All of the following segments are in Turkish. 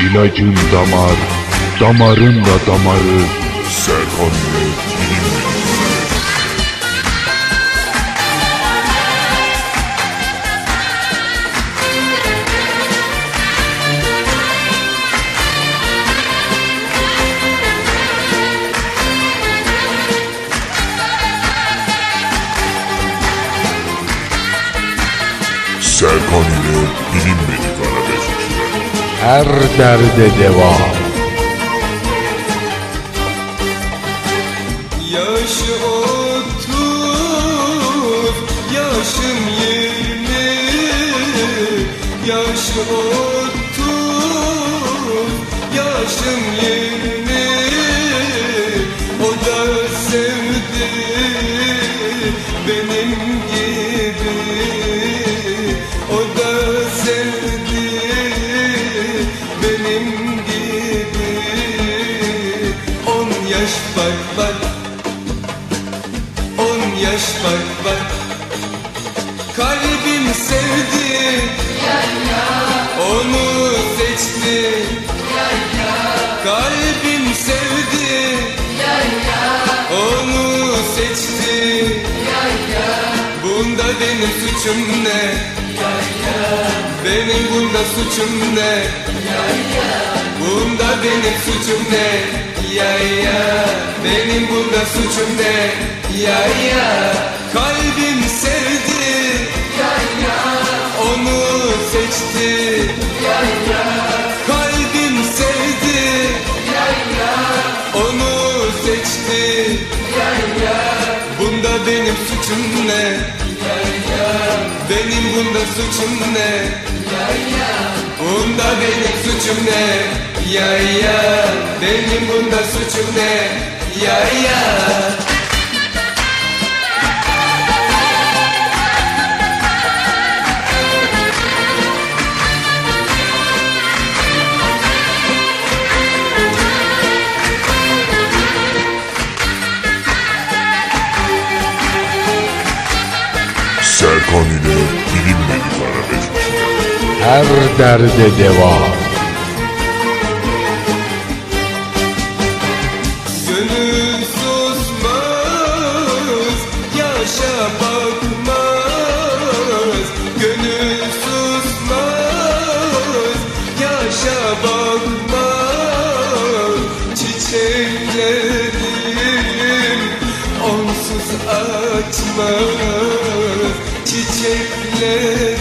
İlacın damar, damarın da damarı. Serkan Serkan ile arabeskçiler. Her derde deva. Yaşı otuz, yaşım yirmi. Yaşı otuz, yaşım yirmi. O da sevdi benim fark var On yaş fark var Kalbim sevdi. Onu seçti. Kalbim sevdi. Onu seçti. Bunda benim suçum ne? Benim bunda suçum ne? Bunda benim suçum ne Ya ya Benim bunda suçum ne Ya ya Kalbim sevdi. Ya ya Onu seçti. Ya ya Kalbim sevdi. Ya ya Onu seçti. Ya ya Bunda benim suçum ne? Ya ya Benim bunda suçum ne? Bunda benim suçum ne? Ya ya Benim bunda suçum ne? Ya ya Serkan ile bilinmedik arabeskçiler. Her derde deva. Açmaz Çiçeklerim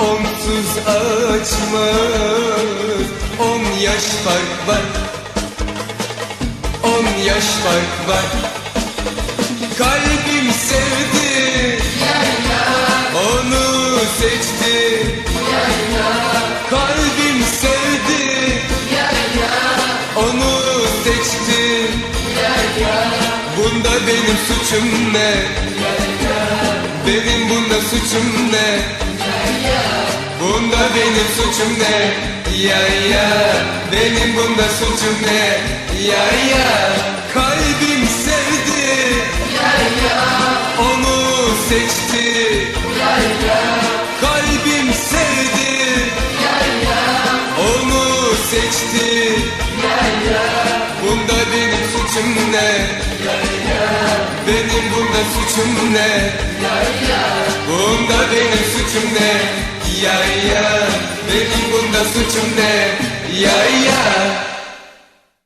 onsuz açmaz. On yaş fark var On yaş fark var. Kalbim sevdi Onu seçti. Kalbim sevdi Onu seçti Bunda benim suçum ne? Benim bunda suçum ne? Bunda benim suçum ne? Ya ya. Benim bunda suçum ne? Ya ya. Kalbim sevdi. Ya ya. Onu seçti Ya ya Bunda benim suçum ne Ya ya Benim bunda suçum ne Ya ya